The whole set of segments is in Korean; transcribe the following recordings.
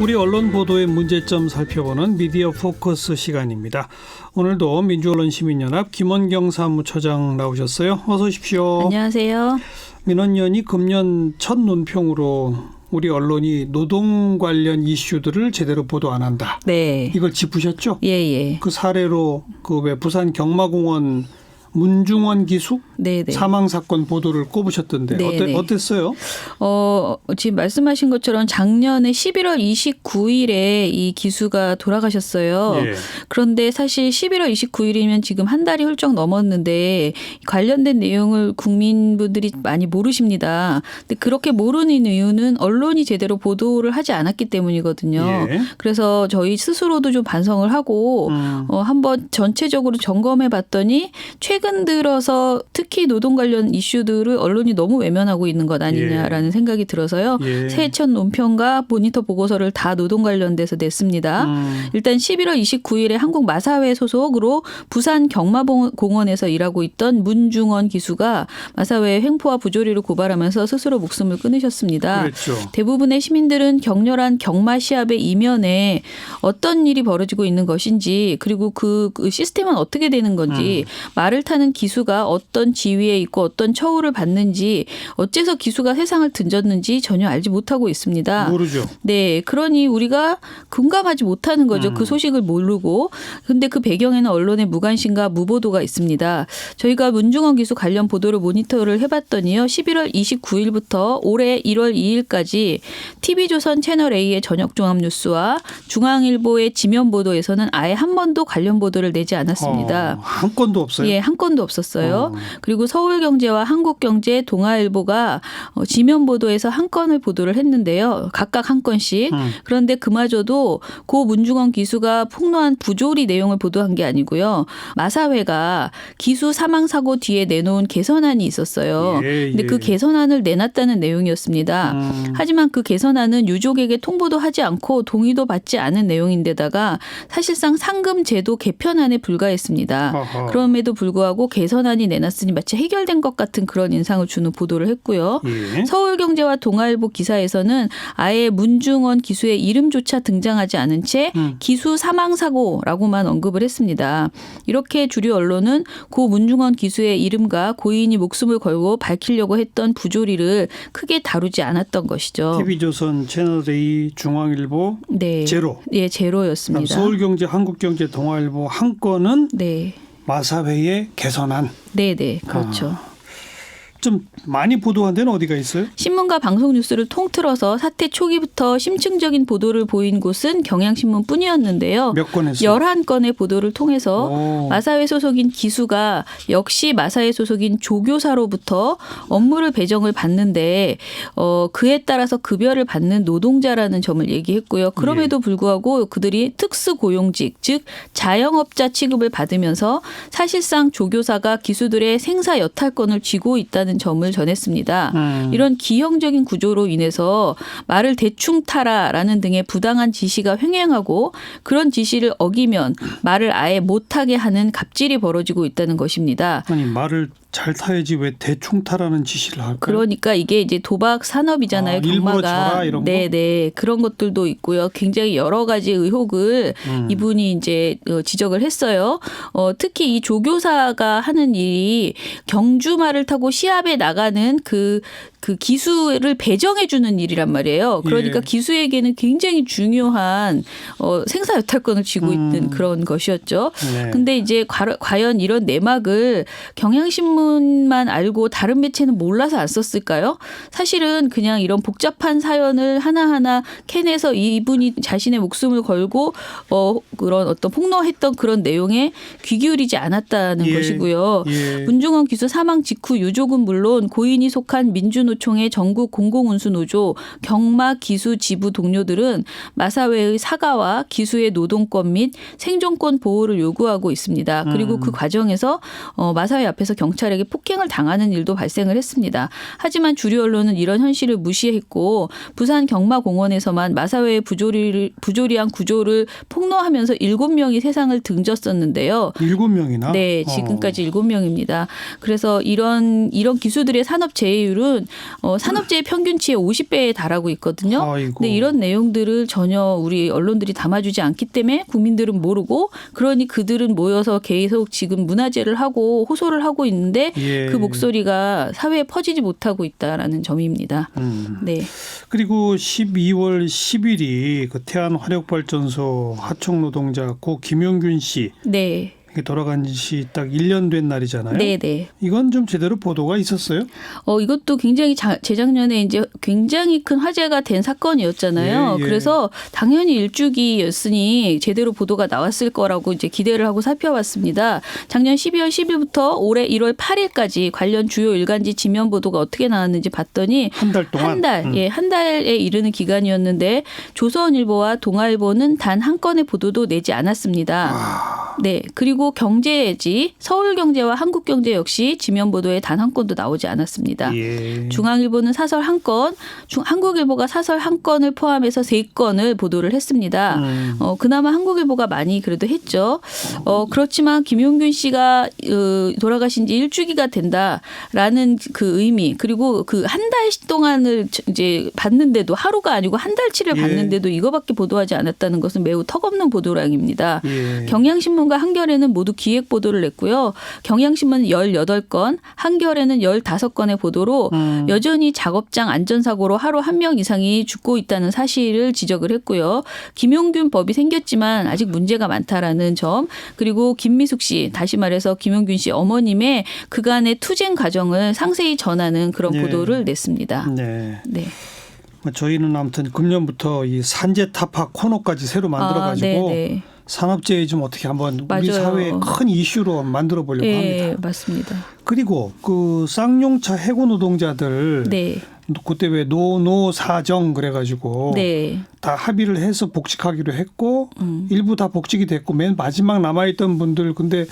우리 언론 보도의 문제점 살펴보는 미디어 포커스 시간입니다. 오늘도 민주언론시민연합 김원경 사무처장 나오셨어요. 어서 오십시오. 안녕하세요. 민원연이 금년 첫 논평으로 우리 언론이 노동 관련 이슈들을 제대로 보도 안 한다. 네. 이걸 짚으셨죠? 예, 예. 그 사례로 그 왜 부산 경마공원 문중원 기수 네, 네. 사망 사건 보도를 꼽으셨던데 네, 어때, 네. 어땠어요? 어, 지금 말씀하신 것처럼 작년에 11월 29일에 이 기수가 돌아가셨어요. 예. 그런데 사실 11월 29일이면 지금 한 달이 훌쩍 넘었는데 관련된 내용을 국민분들이 많이 모르십니다. 근데 그렇게 모르는 이유는 언론이 제대로 보도를 하지 않았기 때문이거든요. 예. 그래서 저희 스스로도 좀 반성을 하고 음. 어, 한번 전체적으로 점검해 봤더니 최근 들어서 특히 노동 관련 이슈들을 언론이 너무 외면하고 있는 것 아니냐라는 생각이 들어서요. 예. 새해 첫 논평과 모니터 보고서를 다 노동 관련돼서 냈습니다. 음. 일단 11월 29일에 한국 마사회 소속으로 부산 경마공원에서 일하고 있던 문중원 기수가 마사회 횡포와 부조리를 고발하면서 스스로 목숨을 끊으셨습니다. 그랬죠. 대부분의 시민들은 격렬한 경마 시합의 이면에 어떤 일이 벌어지고 있는 것인지 그리고 그, 그 시스템은 어떻게 되는 건지 말을 타는 기수가 어떤 지위에 있고 어떤 처우를 받는지 어째서 기수가 세상을 던졌는지 전혀 알지 못하고 있습니다. 모르죠. 네, 그러니 우리가 공감하지 못하는 거죠. 음. 그 소식을 모르고. 근데 그 배경에는 언론의 무관심과 무보도가 있습니다. 저희가 문중원 기수 관련 보도를 모니터를 해봤더니요. 11월 29일부터 올해 1월 2일까지 TV조선 채널 A의 저녁 종합 뉴스와 중앙일보의 지면 보도에서는 아예 한 번도 관련 보도를 내지 않았습니다. 어, 한 건도 없어요. 예, 한 건도 없었어요. 어. 그리고 서울경제와 한국경제, 동아일보가 어, 지면 보도에서 한 건을 보도를 했는데요. 각각 한 건씩. 음. 그런데 그마저도 고 문중원 기수가 폭로한 부조리 내용을 보도한 게 아니고요. 마사회가 기수 사망 사고 뒤에 내놓은 개선안이 있었어요. 예, 근데 예. 그 개선안을 내놨다는 내용이었습니다. 음. 하지만 그 개선안은 유족에게 통보도 하지 않고 동의도 받지 않은 내용인데다가 사실상 상금 제도 개편안에 불과했습니다. 어허. 그럼에도 불구하고 개선안이 내놨으니 마치 해결된 것 같은 그런 인상을 주는 보도를 했고요. 예. 서울경제와 동아일보 기사에서는 아예 문중원 기수의 이름조차 등장하지 않은 채 음. 기수 사망 사고라고만 언급을 했습니다. 이렇게 주류 언론은 고 문중원 기수의 이름과 고인이 목숨을 걸고 밝히려고 했던 부조리를 크게 다루지 않았던 것이죠. TV조선 채널 A 중앙일보 네. 제로. 예, 제로였습니다. 서울경제, 한국경제, 동아일보 한 건은 네. 마사회의 개선안. 네, 네. 그렇죠. 아. 좀 많이 보도한 데는 어디가 있어요? 신문과 방송 뉴스를 통틀어서 사태 초기부터 심층적인 보도를 보인 곳은 경향신문뿐이었는데요. 몇건 했어요? 11건의 보도를 통해서 오. 마사회 소속인 기수가 역시 마사회 소속인 조교사로부터 업무를 배정을 받는데 어 그에 따라서 급여를 받는 노동자라는 점을 얘기했고요. 그럼에도 불구하고 그들이 특수 고용직 즉 자영업자 취급을 받으면서 사실상 조교사가 기수들의 생사 여탈권을 쥐고 있다는 점을 전했습니다. 음. 이런 기형적인 구조로 인해서 말을 대충 타라라는 등의 부당한 지시가 횡행하고 그런 지시를 어기면 말을 아예 못하게 하는 갑질이 벌어지고 있다는 것입니다. 아니 말을 잘 타야지 왜 대충 타라는 지시를 할까요? 그러니까 이게 이제 도박 산업이잖아요. 아, 일부러 경마가. 줘라, 이런 거? 네, 네. 그런 것들도 있고요. 굉장히 여러 가지 의혹을 음. 이분이 이제 어, 지적을 했어요. 어, 특히 이 조교사가 하는 일이 경주말을 타고 시합에 나가는 그, 그 기수를 배정해 주는 일이란 말이에요. 그러니까 예. 기수에게는 굉장히 중요한 어, 생사 여탈권을 쥐고 음. 있는 그런 것이었죠. 네. 근데 이제 과- 과연 이런 내막을 경향신문만 알고 다른 매체는 몰라서 안 썼을까요? 사실은 그냥 이런 복잡한 사연을 하나하나 캔해서 이분이 자신의 목숨을 걸고 어 그런 어떤 폭로했던 그런 내용에 귀 기울이지 않았다는 예. 것이고요. 예. 문중원 기수 사망 직후 유족은 물론 고인이 속한 민주노 총의 전국 공공운수노조 경마 기수 지부 동료들은 마사회의 사과와 기수의 노동권 및 생존권 보호를 요구하고 있습니다. 그리고 음. 그 과정에서 어, 마사회 앞에서 경찰에게 폭행을 당하는 일도 발생을 했습니다. 하지만 주류 언론은 이런 현실을 무시했고 부산 경마공원에서만 마사회의 부조리를 부조리한 구조를 폭로하면서 일곱 명이 세상을 등졌었는데요. 일곱 명이나. 네, 어. 지금까지 일곱 명입니다. 그래서 이런 이런 기수들의 산업 재해율은 어, 산업재해 평균치의 50배에 달하고 있거든요. 아이고. 근데 이런 내용들을 전혀 우리 언론들이 담아주지 않기 때문에 국민들은 모르고 그러니 그들은 모여서 계속 지금 문화제를 하고 호소를 하고 있는데 예. 그 목소리가 사회에 퍼지지 못하고 있다라는 점입니다. 음. 네. 그리고 12월 10일이 그 태안 화력발전소 하청 노동자 고 김용균 씨 네. 돌아간 지 딱 1년 된 날이잖아요. 네, 네. 이건 좀 제대로 보도가 있었어요? 어, 이것도 굉장히 자, 재작년에 이제 굉장히 큰 화제가 된 사건이었잖아요. 예, 예. 그래서 당연히 일주기였으니 제대로 보도가 나왔을 거라고 이제 기대를 하고 살펴봤습니다. 작년 12월 10일부터 올해 1월 8일까지 관련 주요 일간지 지면 보도가 어떻게 나왔는지 봤더니 한 달 동안 한 달, 음. 예, 한 달에 이르는 기간이었는데 조선일보와 동아일보는 단 한 건의 보도도 내지 않았습니다. 아. 네, 그리고 경제지 서울경제와 한국경제 역시 지면 보도에 단 한 건도 나오지 않았습니다. 예. 중앙일보는 사설 한 건, 중, 한국일보가 사설 한 건을 포함해서 세 건을 보도를 했습니다. 음. 어, 그나마 한국일보가 많이 그래도 했죠. 어, 그렇지만 김용균 씨가 어, 돌아가신 지 일주기가 된다라는 그 의미, 그리고 그 한 달 동안을 이제 봤는데도 하루가 아니고 한 달치를 예. 봤는데도 이거밖에 보도하지 않았다는 것은 매우 턱없는 보도량입니다. 예. 경향신문 과 한겨레는 모두 기획 보도를 냈고요. 경향신문은 18건, 한겨레는 15건의 보도로 음. 여전히 작업장 안전사고로 하루 한 명 이상이 죽고 있다는 사실을 지적을 했고요. 김용균 법이 생겼지만 아직 문제가 많다라는 점, 그리고 김미숙 씨, 다시 말해서 김용균 씨 어머님의 그간의 투쟁 과정을 상세히 전하는 그런 예. 보도를 냈습니다. 네. 네. 뭐 저희는 아무튼 금년부터 이 산재 타파 코너까지 새로 만들어 아, 가지고 네네. 산업재해 좀 어떻게 한번 우리 맞아요. 사회의 큰 이슈로 만들어 보려고 예, 합니다. 맞습니다. 그리고 그 쌍용차 해고 노동자들 네. 그때 왜 노노 사정 그래가지고 네. 다 합의를 해서 복직하기로 했고 음. 일부 다 복직이 됐고 맨 마지막 남아있던 분들 근데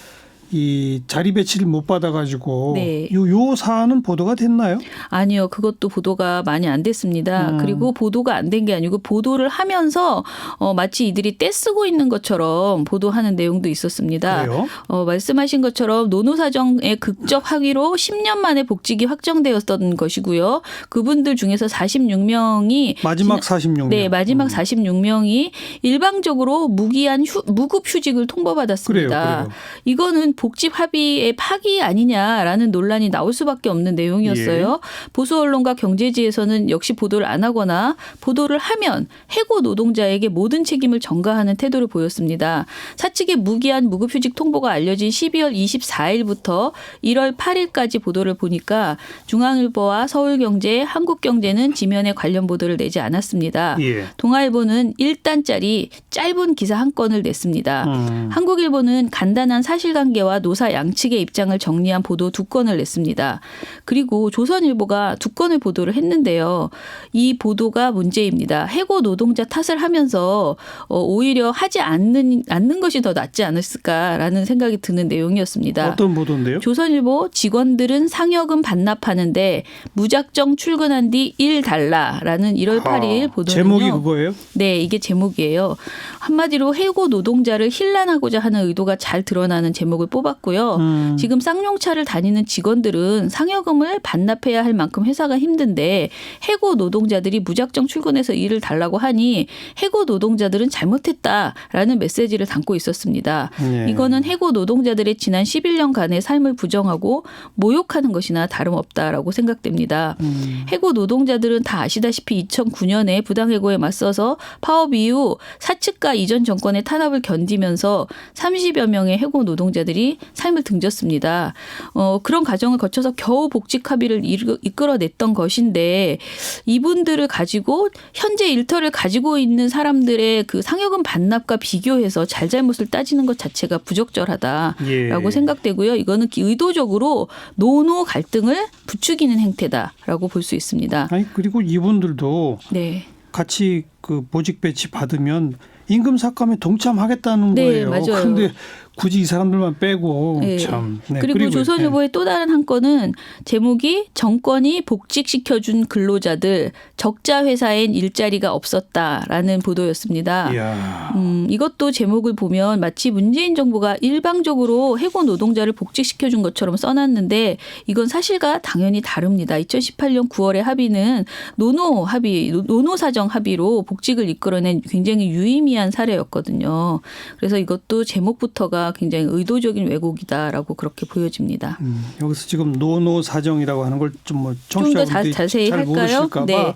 이 자리 배치를 못 받아가지고 네. 요, 요 사안은 보도가 됐나요? 아니요, 그것도 보도가 많이 안 됐습니다. 음. 그리고 보도가 안 된 게 아니고 보도를 하면서 어, 마치 이들이 떼쓰고 있는 것처럼 보도하는 내용도 있었습니다. 그래요? 어, 말씀하신 것처럼 노노사정의 극적 합의로 10년 만에 복직이 확정되었던 것이고요. 그분들 중에서 46명이 마지막 46명. 네, 마지막 음. 46명이 일방적으로 무기한 휴, 무급 휴직을 통보받았습니다. 그래요, 그래요. 이거는 복직 합의의 파기 아니냐라는 논란이 나올 수밖에 없는 내용이었어요. 예. 보수 언론과 경제지에서는 역시 보도를 안 하거나 보도를 하면 해고 노동자에게 모든 책임을 전가하는 태도를 보였습니다. 사측의 무기한 무급 휴직 통보가 알려진 12월 24일부터 1월 8일까지 보도를 보니까 중앙일보와 서울경제, 한국경제는 지면에 관련 보도를 내지 않았습니다. 예. 동아일보는 1단짜리 짧은 기사 한 건을 냈습니다. 음. 한국일보는 간단한 사실관계 와 노사 양측의 입장을 정리한 보도 두 건을 냈습니다. 그리고 조선일보가 두 건을 보도를 했는데요. 이 보도가 문제입니다. 해고 노동자 탓을 하면서 어, 오히려 하지 않는 않는 것이 더 낫지 않았을까라는 생각이 드는 내용이었습니다. 어떤 보도인데요? 조선일보 직원들은 상여금 반납하는데 무작정 출근한 뒤일 달라라는 1월 8일 아, 보도는요. 제목이 그거예요? 네, 이게 제목이에요. 한마디로 해고 노동자를 힐난하고자 하는 의도가 잘 드러나는 제목을 뽑았고요. 음. 지금 쌍용차를 다니는 직원들은 상여금을 반납해야 할 만큼 회사가 힘든데 해고 노동자들이 무작정 출근해서 일을 달라고 하니 해고 노동자들은 잘못했다라는 메시지를 담고 있었습니다. 예. 이거는 해고 노동자들의 지난 11년간의 삶을 부정하고 모욕하는 것이나 다름없다라고 생각됩니다. 음. 해고 노동자들은 다 아시다시피 2009년에 부당해고에 맞서서 파업 이후 사측과 이전 정권의 탄압을 견디면서 30여 명의 해고 노동자들이 삶을 등졌습니다. 어, 그런 과정을 거쳐서 겨우 복직 합의를 이끌어냈던 것인데 이분들을 가지고 현재 일터를 가지고 있는 사람들의 그 상여금 반납과 비교해서 잘잘못을 따지는 것 자체가 부적절하다라고 예. 생각되고요. 이거는 의도적으로 노노 갈등을 부추기는 행태다라고 볼 수 있습니다. 아니 그리고 이분들도 네. 같이 그 보직 배치 받으면 임금 삭감에 동참하겠다는 네, 거예요. 맞아요. 그런데 굳이 이 사람들만 빼고 네. 참. 네, 그리고, 조선일보의 또 다른 한 건은 제목이 정권이 복직시켜준 근로자들 적자 회사엔 일자리가 없었다라는 보도였습니다. 네. 이야. 음, 이것도 제목을 보면 마치 문재인 정부가 일방적으로 해고 노동자를 복직시켜준 것처럼 써놨는데 이건 사실과 당연히 다릅니다. 2018년 9월의 합의는 노노 합의, 노- 노노 사정 합의로 복직을 이끌어낸 굉장히 유의미한 사례였거든요. 그래서 이것도 제목부터가 굉장히 의도적인 왜곡이다라고 그렇게 보여집니다. 음, 여기서 지금 노노 사정이라고 하는 걸 좀뭐 좀더 청취자분들이 자세히 잘 할까요? 모르실까 봐 네.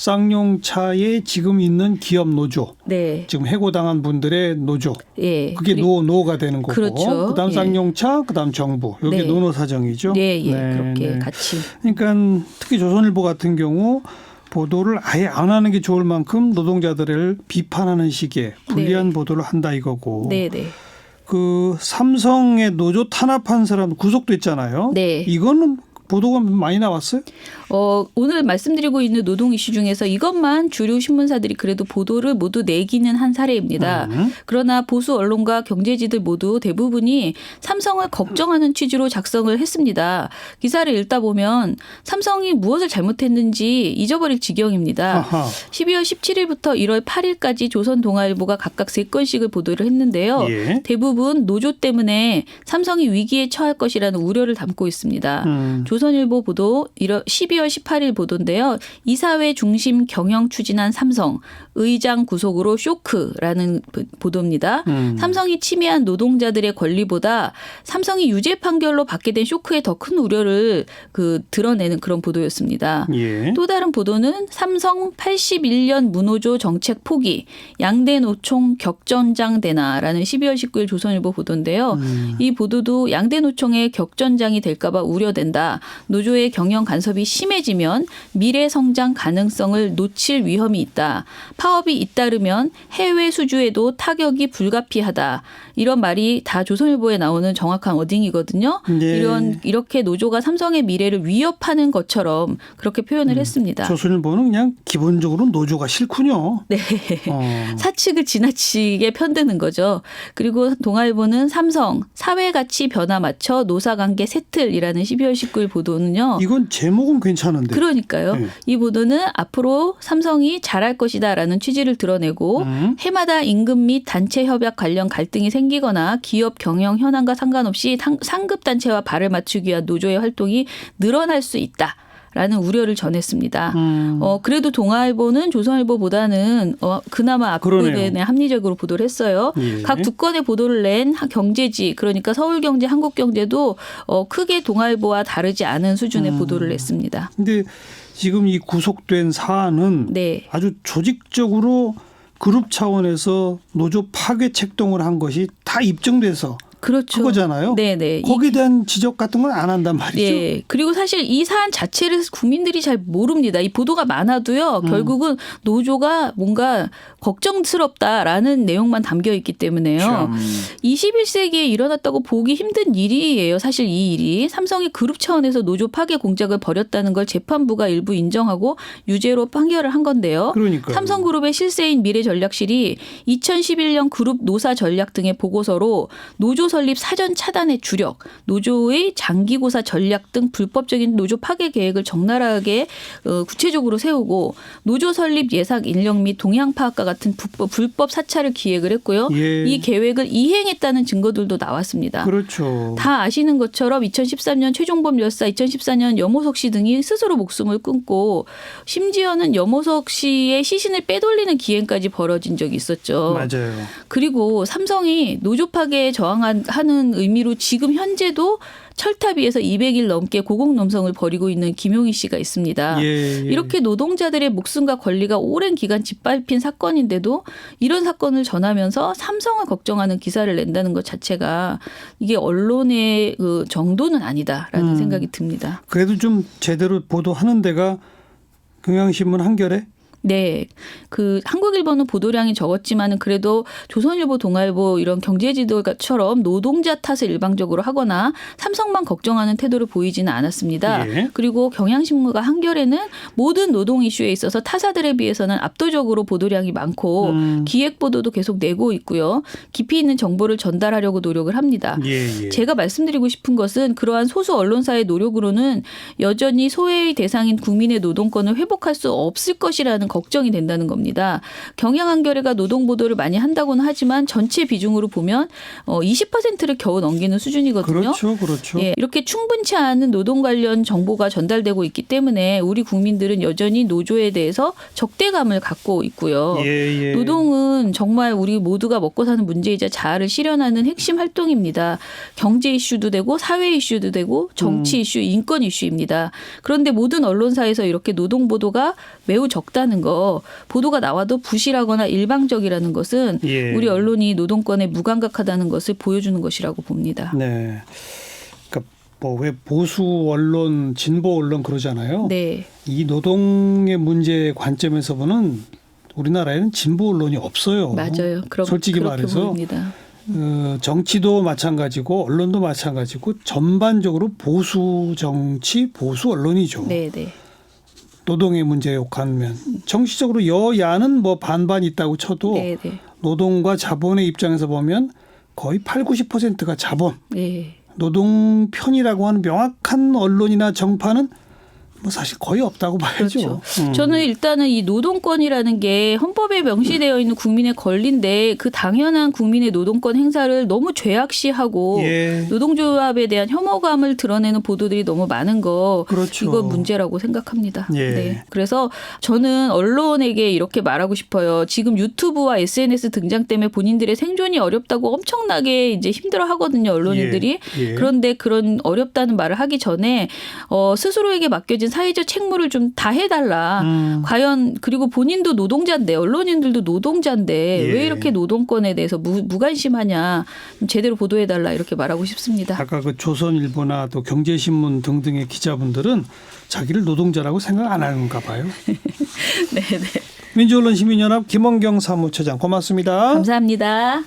쌍용차에 지금 있는 기업 노조, 네, 지금 해고당한 분들의 노조, 예. 그게 노 노가 되는 거고, 그렇죠. 그다음 예. 쌍용차, 그다음 정부, 여기 네. 노노 사정이죠. 네, 예, 네, 그렇게 네. 같이. 그러니까 특히 조선일보 같은 경우 보도를 아예 안 하는 게 좋을 만큼 노동자들을 비판하는 식의 불리한 보도를 한다 이거고. 네, 네. 그 삼성의 노조 탄압한 사람 구속됐잖아요. 네. 이거는 보도가 많이 나왔어요? 어, 오늘 말씀드리고 있는 노동 이슈 중에서 이것만 주류 신문사들이 그래도 보도를 모두 내기는 한 사례입니다. 음. 그러나 보수 언론과 경제지들 모두 대부분이 삼성을 걱정하는 취지로 작성을 했습니다. 기사를 읽다 보면 삼성이 무엇을 잘못했는지 잊어버릴 지경입니다. 아하. 12월 17일부터 1월 8일까지 조선동아일보가 각각 3건씩을 보도를 했는데요. 예. 대부분 노조 때문에 삼성이 위기에 처할 것이라는 우려를 담고 있습니다. 음. 조선일보 보도 12월 18일 보도인데요. 이사회 중심 경영 추진한 삼성 의장 구속으로 쇼크라는 보- 보도입니다. 음. 삼성이 침해한 노동자들의 권리보다 삼성이 유죄 판결로 받게 된 쇼크에 더 큰 우려를 그 드러내는 그런 보도였습니다. 예. 또 다른 보도는 삼성 81년 무노조 정책 포기 양대 노총 격전장 되나라는 12월 19일 조선일보 보도인데요. 음. 이 보도도 양대 노총의 격전장이 될까봐 우려된다. 노조의 경영 간섭이 심해지면 미래 성장 가능성을 놓칠 위험이 있다. 파업이 잇따르면 해외 수주에도 타격이 불가피하다. 이런 말이 다 조선일보에 나오는 정확한 워딩이거든요. 네. 이런 이렇게 노조가 삼성의 미래를 위협하는 것처럼 그렇게 표현을 했습니다. 조선일보는 그냥 기본적으로 노조가 싫군요. 네. 어. 사측을 지나치게 편드는 거죠. 그리고 동아일보는 삼성 사회 가치 변화 맞춰 노사 관계 세틀이라는 12월 19일 보 도는요. 이건 제목은 괜찮은데. 그러니까요. 네. 이 보도는 앞으로 삼성이 잘할 것이다라는 취지를 드러내고 음. 해마다 임금 및 단체 협약 관련 갈등이 생기거나 기업 경영 현황과 상관없이 상- 상급 단체와 발을 맞추기 위한 노조의 활동이 늘어날 수 있다. 라는 우려를 전했습니다. 음. 어, 그래도 동아일보는 조선일보보다는 어, 그나마. 앞부분에 합리적으로 보도를 했어요. 예. 각 두 건의 보도를 낸 하- 경제지 그러니까 서울경제, 한국경제도 어, 크게 동아일보와 다르지 않은 수준의 음. 보도를 냈습니다. 근데 지금 이 구속된 사안은 네. 아주 조직적으로 그룹 차원에서 노조 파괴 책동을 한 것이 다 입증돼서 그렇죠. 그거잖아요. 네네. 이- 거기에 대한 지적 같은 건 안 한단 말이죠. 예. 그리고 사실 이 사안 자체를 국민들이 잘 모릅니다. 이 보도가 많아도요. 음. 결국은 노조가 뭔가 걱정스럽다라는 내용만 담겨 있기 때문에요. 참. 21세기에 일어났다고 보기 힘든 일이에요. 사실 이 일이 삼성이 그룹 차원에서 노조 파괴 공작을 벌였다는 걸 재판부가 일부 인정하고 유죄로 판결을 한 건데요. 그러니까 삼성그룹의 실세인 미래전략실이 2011년 그룹 노사 전략 등의 보고서로 노조 설립 사전 차단의 주력, 노조의 장기고사 전략 등 불법적인 노조 파괴 계획을 적나라하게 어, 구체적으로 세우고 노조 설립 예상 인력 및 동향 파악과 같은 불법, 불법 사찰을 기획을 했고요. 예. 이 계획을 이행했다는 증거들도 나왔습니다. 그렇죠. 다 아시는 것처럼 2013년 최종범 열사, 2014년 염호석 씨 등이 스스로 목숨을 끊고 심지어는 염호석 씨의 시신을 빼돌리는 기행까지 벌어진 적이 있었죠. 맞아요. 그리고 삼성이 노조 파괴에 저항 하는 의미로 지금 현재도 철탑 위에서 200일 넘게 고공농성을 벌이고 있는 김용희 씨가 있습니다. 예, 예. 이렇게 노동자들의 목숨과 권리가 오랜 기간 짓밟힌 사건인데도 이런 사건을 전하면서 삼성을 걱정하는 기사를 낸다는 것 자체가 이게 언론의 그 정도는 아니다라는 음. 생각이 듭니다. 그래도 좀 제대로 보도하는 데가 경향신문 한겨레 네. 그 한국일보는 보도량이 적었지만은 그래도 조선일보, 동아일보 이런 경제지도처럼 노동자 탓을 일방적으로 하거나 삼성만 걱정하는 태도를 보이지는 않았습니다. 예. 그리고 경향신문과 한겨레는 모든 노동 이슈에 있어서 타사들에 비해서는 압도적으로 보도량이 많고 음. 기획 보도도 계속 내고 있고요. 깊이 있는 정보를 전달하려고 노력을 합니다. 예, 예. 제가 말씀드리고 싶은 것은 그러한 소수 언론사의 노력으로는 여전히 소외의 대상인 국민의 노동권을 회복할 수 없을 것이라는 걱정이 된다는 겁니다. 경향한겨레가 노동 보도를 많이 한다고는 하지만 전체 비중으로 보면 어 20%를 겨우 넘기는 수준이거든요. 그렇죠, 그렇죠. 예, 이렇게 충분치 않은 노동 관련 정보가 전달되고 있기 때문에 우리 국민들은 여전히 노조에 대해서 적대감을 갖고 있고요. 예, 예. 노동은 정말 우리 모두가 먹고 사는 문제이자 자아를 실현하는 핵심 활동입니다. 경제 이슈도 되고 사회 이슈도 되고 정치 음. 이슈, 인권 이슈입니다. 그런데 모든 언론사에서 이렇게 노동 보도가 매우 적다는 거, 보도가 나와도 부실하거나 일방적이라는 것은 예. 우리 언론이 노동권에 무감각하다는 것을 보여주는 것이라고 봅니다. 네. 그러니까 뭐왜 보수 언론, 진보 언론 그러잖아요. 네, 이 노동의 문제 관점에서 보는 우리나라에는 진보 언론이 없어요. 맞아요. 그럼 솔직히 말해서 보입니다. 어, 정치도 마찬가지고 언론도 마찬가지고 전반적으로 보수 정치, 보수 언론이죠. 네, 네, 노동의 문제 욕하면 정치적으로 여야는 뭐 반반 있다고 쳐도 네, 네, 노동과 자본의 입장에서 보면 거의 8, 90%가 자본, 네. 노동 편이라고 하는 명확한 언론이나 정파는 뭐 사실 거의 없다고 봐야죠. 그렇죠. 음. 저는 일단은 이 노동권이라는 게 헌법에 명시되어 있는 국민의 권리인데 그 당연한 국민의 노동권 행사를 너무 죄악시하고 예. 노동조합에 대한 혐오감을 드러내는 보도들이 너무 많은 거 그렇죠. 이거 문제라고 생각합니다. 예. 네. 그래서 저는 언론에게 이렇게 말하고 싶어요. 지금 유튜브와 SNS 등장 때문에 본인들의 생존이 어렵다고 엄청나게 이제 힘들어 하거든요, 언론인들이. 예. 예. 그런데 그런 어렵다는 말을 하기 전에 어, 스스로에게 맡겨진 사회적 책무를 좀 다 해달라. 음. 과연 그리고 본인도 노동자인데 언론인들도 노동자인데 예. 왜 이렇게 노동권에 대해서 무, 무관심하냐 좀 제대로 보도해달라 이렇게 말하고 싶습니다. 아까 그 조선일보나 또 경제신문 등등의 기자분들은 자기를 노동자라고 생각 안 하는가 봐요. 네, 네. 민주언론 시민연합 김원경 사무처장 고맙습니다. 감사합니다.